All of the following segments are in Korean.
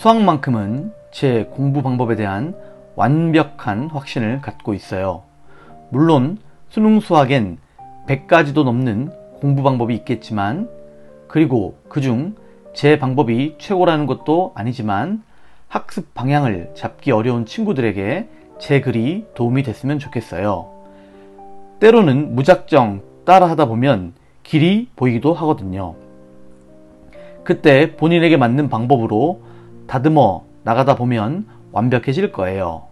수학만큼은 제 공부 방법에 대한 완벽한 확신을 갖고 있어요. 물론 수능 수학엔 100가지도 넘는 공부 방법이 있겠지만 그리고 그중 제 방법이 최고라는 것도 아니지만 학습 방향을 잡기 어려운 친구들에게 제 글이 도움이 됐으면 좋겠어요. 때로는 무작정 따라 하다 보면 길이 보이기도 하거든요. 그때 본인에게 맞는 방법으로 다듬어 나가다 보면 완벽해질 거예요.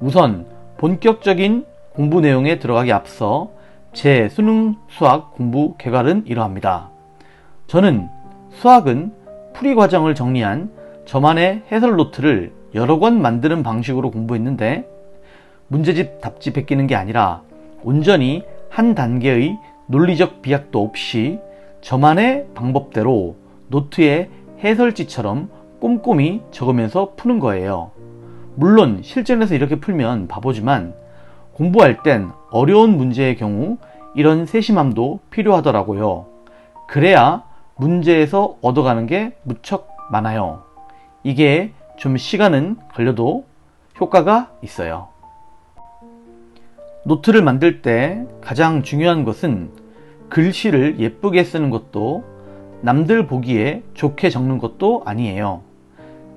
우선 본격적인 공부 내용에 들어가기 앞서 제 수능 수학 공부 개괄은 이러합니다. 저는 수학은 풀이 과정을 정리한 저만의 해설 노트를 여러 권 만드는 방식으로 공부했는데 문제집 답지 베끼는 게 아니라 온전히 한 단계의 논리적 비약도 없이 저만의 방법대로 노트에 해설지처럼 꼼꼼히 적으면서 푸는 거예요. 물론 실전에서 이렇게 풀면 바보지만 공부할 땐 어려운 문제의 경우 이런 세심함도 필요하더라고요. 그래야 문제에서 얻어가는 게 무척 많아요. 이게 좀 시간은 걸려도 효과가 있어요. 노트를 만들 때 가장 중요한 것은 글씨를 예쁘게 쓰는 것도 남들 보기에 좋게 적는 것도 아니에요.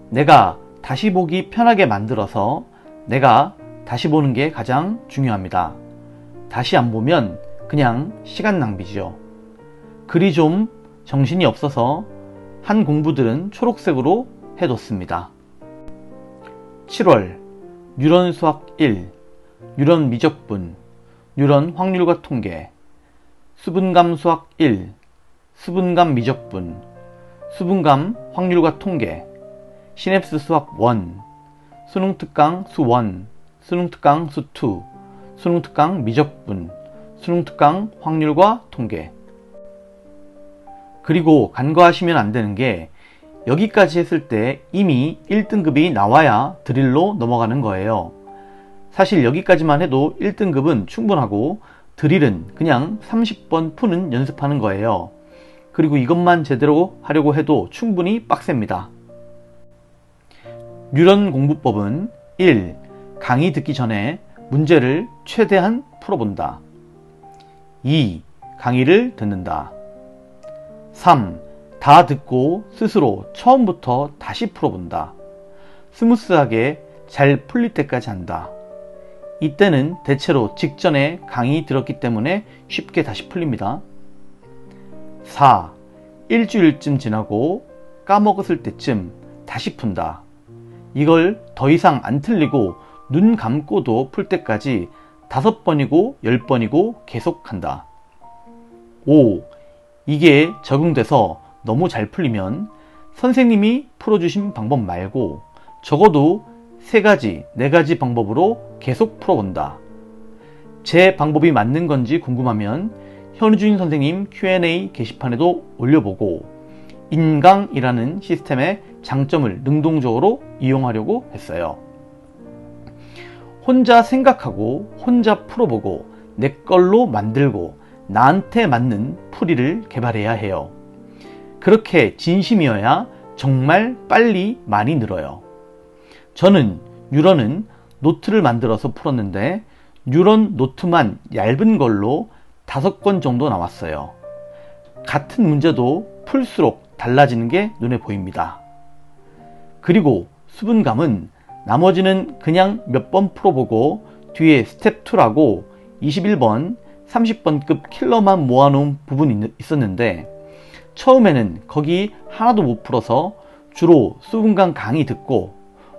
내가 다시 보기 편하게 만들어서 내가 다시 보는 게 가장 중요합니다. 다시 안 보면 그냥 시간 낭비죠. 글이 좀 정신이 없어서 한 공부들은 초록색으로 해뒀습니다. 7월 뉴런 수학 1 뉴런 미적분 뉴런 확률과 통계 수분감 수학 1 수분감 미적분 수분감 확률과 통계 시냅스 수학 1 수능 특강 수 1 수능 특강 수 2 수능 특강 미적분 수능 특강 확률과 통계 그리고 간과하시면 안 되는 게 여기까지 했을 때 이미 1등급이 나와야 드릴로 넘어가는 거예요. 사실 여기까지만 해도 1등급은 충분하고 드릴은 그냥 30번 푸는 연습하는 거예요. 그리고 이것만 제대로 하려고 해도 충분히 빡셉니다. 뉴런 공부법은 1. 강의 듣기 전에 문제를 최대한 풀어본다. 2. 강의를 듣는다. 3. 다 듣고 스스로 처음부터 다시 풀어본다. 스무스하게 잘 풀릴 때까지 한다. 이때는 대체로 직전에 강의 들었기 때문에 쉽게 다시 풀립니다. 4. 일주일쯤 지나고 까먹었을 때쯤 다시 푼다. 이걸 더 이상 안 틀리고 눈 감고도 풀 때까지 다섯 번이고 열 번이고 계속한다. 5. 이게 적응돼서 너무 잘 풀리면 선생님이 풀어주신 방법 말고 적어도 세 가지, 네 가지 방법으로 계속 풀어본다. 제 방법이 맞는 건지 궁금하면 현우준 선생님 Q&A 게시판에도 올려보고 인강이라는 시스템의 장점을 능동적으로 이용하려고 했어요. 혼자 생각하고 혼자 풀어보고 내 걸로 만들고 나한테 맞는 풀이를 개발해야 해요. 그렇게 진심이어야 정말 빨리 많이 늘어요. 저는 뉴런은 노트를 만들어서 풀었는데 뉴런 노트만 얇은 걸로 다섯 권 정도 나왔어요. 같은 문제도 풀수록 달라지는 게 눈에 보입니다. 그리고 수분감은 나머지는 그냥 몇 번 풀어보고 뒤에 스텝 2라고 21번, 30번급 킬러만 모아놓은 부분이 있었는데 처음에는 거기 하나도 못 풀어서 주로 수분감 강의 듣고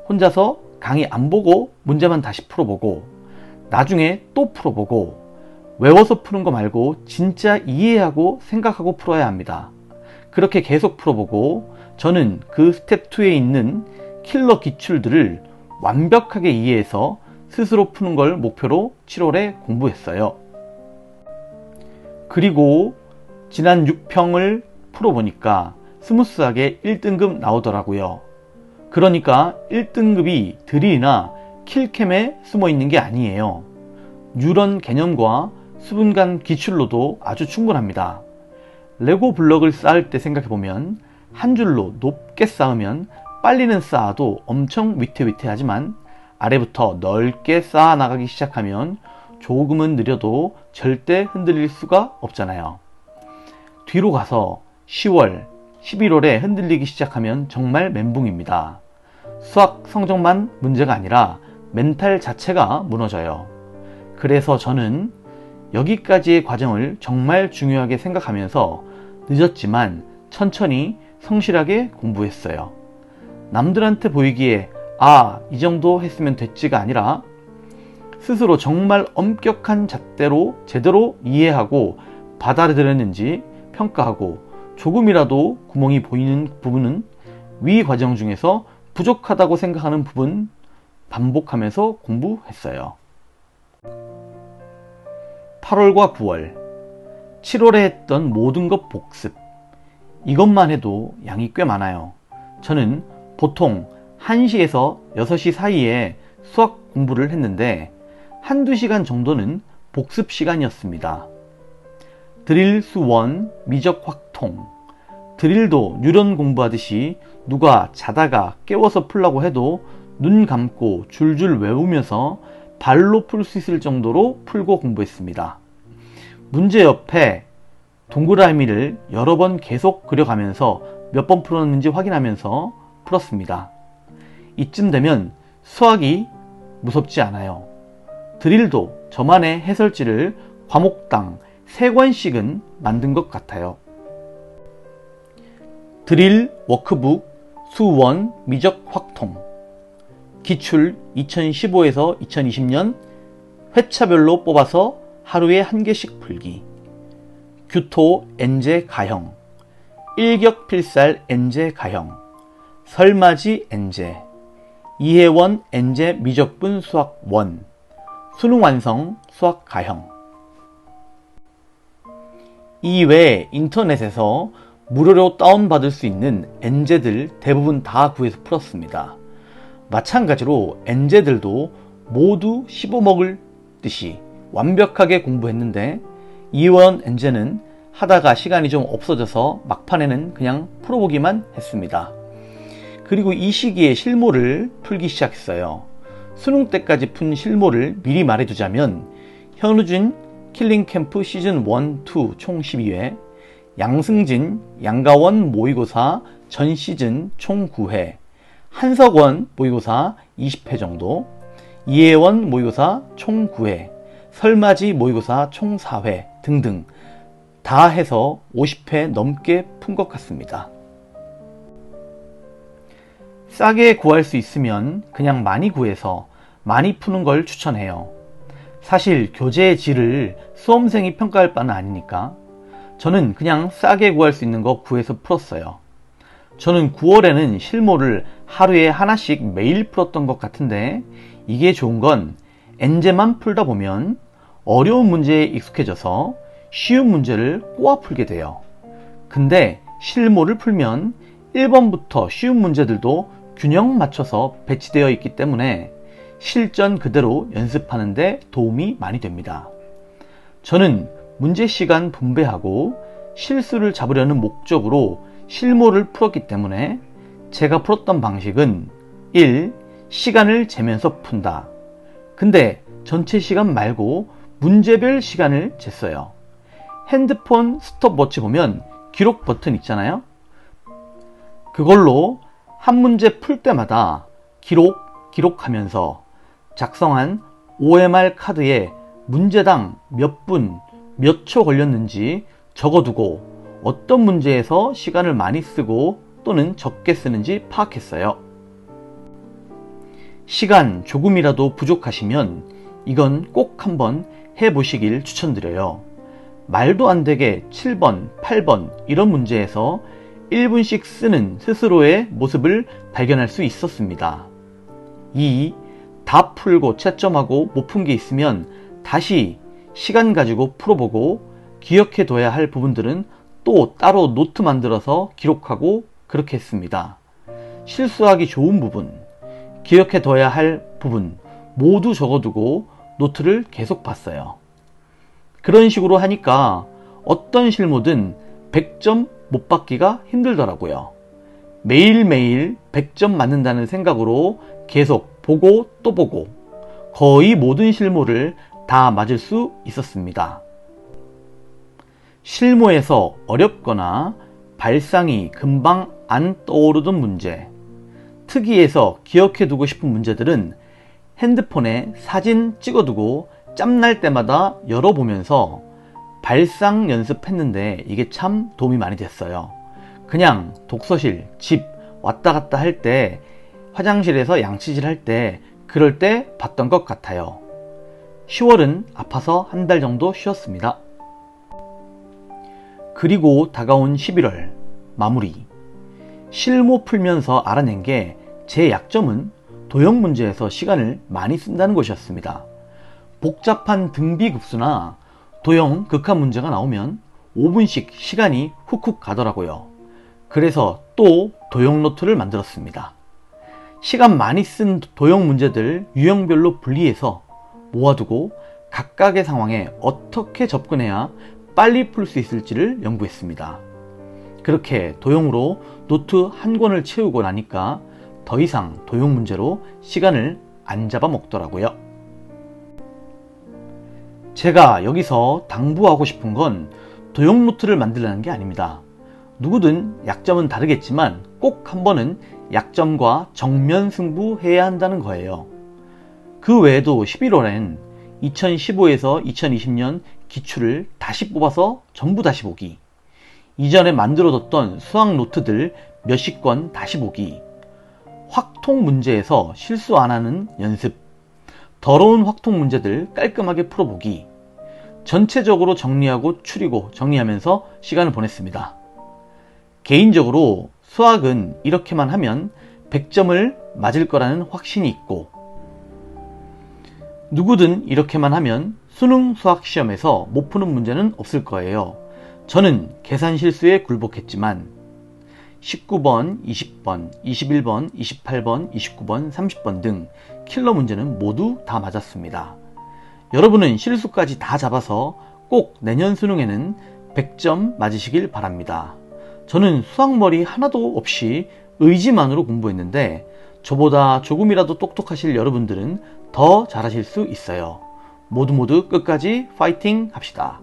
혼자서 강의 안 보고 문제만 다시 풀어보고 나중에 또 풀어보고 외워서 푸는 거 말고 진짜 이해하고 생각하고 풀어야 합니다. 그렇게 계속 풀어보고 저는 그 스텝 2에 있는 킬러 기출들을 완벽하게 이해해서 스스로 푸는 걸 목표로 7월에 공부했어요. 그리고 지난 6평을 풀어보니까 스무스하게 1등급 나오더라고요. 그러니까 1등급이 드릴이나 킬캠에 숨어 있는 게 아니에요. 뉴런 개념과 수분간 기출로도 아주 충분합니다. 레고 블럭을 쌓을 때 생각해보면 한 줄로 높게 쌓으면 빨리는 쌓아도 엄청 위태위태하지만 아래부터 넓게 쌓아 나가기 시작하면 조금은 느려도 절대 흔들릴 수가 없잖아요. 뒤로 가서 10월, 11월에 흔들리기 시작하면 정말 멘붕입니다. 수학 성적만 문제가 아니라 멘탈 자체가 무너져요. 그래서 저는 여기까지의 과정을 정말 중요하게 생각하면서 늦었지만 천천히 성실하게 공부했어요. 남들한테 보이기에 아, 이 정도 했으면 됐지가 아니라 스스로 정말 엄격한 잣대로 제대로 이해하고 받아들였는지 평가하고 조금이라도 구멍이 보이는 부분은 위 과정 중에서 부족하다고 생각하는 부분 반복하면서 공부했어요. 8월과 9월, 7월에 했던 모든 것 복습. 이것만 해도 양이 꽤 많아요. 저는 보통 1시에서 6시 사이에 수학 공부를 했는데 한두 시간 정도는 복습 시간이었습니다. 드릴 수원, 미적 확통. 드릴도 뉴런 공부하듯이 누가 자다가 깨워서 풀라고 해도 눈 감고 줄줄 외우면서 발로 풀 수 있을 정도로 풀고 공부했습니다. 문제 옆에 동그라미를 여러 번 계속 그려가면서 몇 번 풀었는지 확인하면서 풀었습니다. 이쯤 되면 수학이 무섭지 않아요. 드릴도 저만의 해설지를 과목당 3권씩은 만든 것 같아요. 드릴 워크북 수원 미적 확통 기출 2015에서 2020년 회차별로 뽑아서 하루에 한 개씩 풀기 규토 엔제 가형 일격필살 엔제 가형 설맞이 엔제 이해원 엔제 미적분 수학 원 수능 완성 수학 가형 이외에 인터넷에서 무료로 다운받을 수 있는 엔제들 대부분 다 구해서 풀었습니다. 마찬가지로 엔제들도 모두 씹어먹을 듯이 완벽하게 공부했는데 이원 엔제는 하다가 시간이 좀 없어져서 막판에는 그냥 풀어보기만 했습니다. 그리고 이 시기에 실모를 풀기 시작했어요. 수능 때까지 푼 실모를 미리 말해두자면 현우진 킬링 캠프 시즌 1, 2 총 12회, 양승진, 양가원 모의고사 전 시즌 총 9회, 한석원 모의고사 20회 정도, 이혜원 모의고사 총 9회, 설맞이 모의고사 총 4회 등등 다 해서 50회 넘게 푼 것 같습니다. 싸게 구할 수 있으면 그냥 많이 구해서 많이 푸는 걸 추천해요. 사실 교재의 질을 수험생이 평가할 바는 아니니까 저는 그냥 싸게 구할 수 있는 거 구해서 풀었어요. 저는 9월에는 실모를 하루에 하나씩 매일 풀었던 것 같은데 이게 좋은 건 엔제만 풀다 보면 어려운 문제에 익숙해져서 쉬운 문제를 꼬아 풀게 돼요. 근데 실모를 풀면 1번부터 쉬운 문제들도 균형 맞춰서 배치되어 있기 때문에 실전 그대로 연습하는데 도움이 많이 됩니다. 저는 문제 시간 분배하고 실수를 잡으려는 목적으로 실모를 풀었기 때문에 제가 풀었던 방식은 1. 시간을 재면서 푼다. 근데 전체 시간 말고 문제별 시간을 쟀어요. 핸드폰 스톱워치 보면 기록 버튼 있잖아요. 그걸로 한 문제 풀 때마다 기록, 기록하면서 작성한 OMR 카드에 문제당 몇 분, 몇 초 걸렸는지 적어두고 어떤 문제에서 시간을 많이 쓰고 또는 적게 쓰는지 파악했어요. 시간 조금이라도 부족하시면 이건 꼭 한번 해보시길 추천드려요. 말도 안 되게 7번, 8번 이런 문제에서 1분씩 쓰는 스스로의 모습을 발견할 수 있었습니다. 2. 다 풀고 채점하고 못 푼 게 있으면 다시 시간 가지고 풀어보고 기억해 둬야 할 부분들은 또 따로 노트 만들어서 기록하고 그렇게 했습니다. 실수하기 좋은 부분, 기억해 둬야 할 부분 모두 적어두고 노트를 계속 봤어요. 그런 식으로 하니까 어떤 실무든 100점 못 받기가 힘들더라고요. 매일매일 100점 맞는다는 생각으로 계속 보고 또 보고 거의 모든 실무를 다 맞을 수 있었습니다. 실무에서 어렵거나 발상이 금방 안 떠오르던 문제, 특이해서 기억해두고 싶은 문제들은 핸드폰에 사진 찍어두고 짬날 때마다 열어보면서 발상 연습했는데 이게 참 도움이 많이 됐어요. 그냥 독서실, 집 왔다 갔다 할 때, 화장실에서 양치질 할 때, 그럴 때 봤던 것 같아요. 10월은 아파서 한 달 정도 쉬었습니다. 그리고 다가온 11월 마무리. 실무 풀면서 알아낸 게 제 약점은 도형 문제에서 시간을 많이 쓴다는 것이었습니다. 복잡한 등비급수나 도형 극한 문제가 나오면 5분씩 시간이 훅훅 가더라고요. 그래서 또 도형 노트를 만들었습니다. 시간 많이 쓴 도형 문제들 유형별로 분리해서 모아두고 각각의 상황에 어떻게 접근해야 빨리 풀 수 있을지를 연구했습니다. 그렇게 도형으로 노트 한 권을 채우고 나니까 더 이상 도형 문제로 시간을 안 잡아먹더라고요. 제가 여기서 당부하고 싶은 건 도형 노트를 만들라는 게 아닙니다. 누구든 약점은 다르겠지만 꼭 한 번은 약점과 정면 승부해야 한다는 거예요. 그 외에도 11월엔 2015에서 2020년 기출을 다시 뽑아서 전부 다시 보기. 이전에 만들어뒀던 수학 노트들 몇십 권 다시 보기. 확통 문제에서 실수 안 하는 연습. 더러운 확통 문제들 깔끔하게 풀어보기. 전체적으로 정리하고 추리고 정리하면서 시간을 보냈습니다. 개인적으로 수학은 이렇게만 하면 100점을 맞을 거라는 확신이 있고, 누구든 이렇게만 하면 수능 수학 시험에서 못 푸는 문제는 없을 거예요. 저는 계산 실수에 굴복했지만 19번, 20번, 21번, 28번, 29번, 30번 등 킬러 문제는 모두 다 맞았습니다. 여러분은 실수까지 다 잡아서 꼭 내년 수능에는 100점 맞으시길 바랍니다. 저는 수학머리 하나도 없이 의지만으로 공부했는데 저보다 조금이라도 똑똑하실 여러분들은 더 잘하실 수 있어요. 모두 모두 끝까지 파이팅 합시다.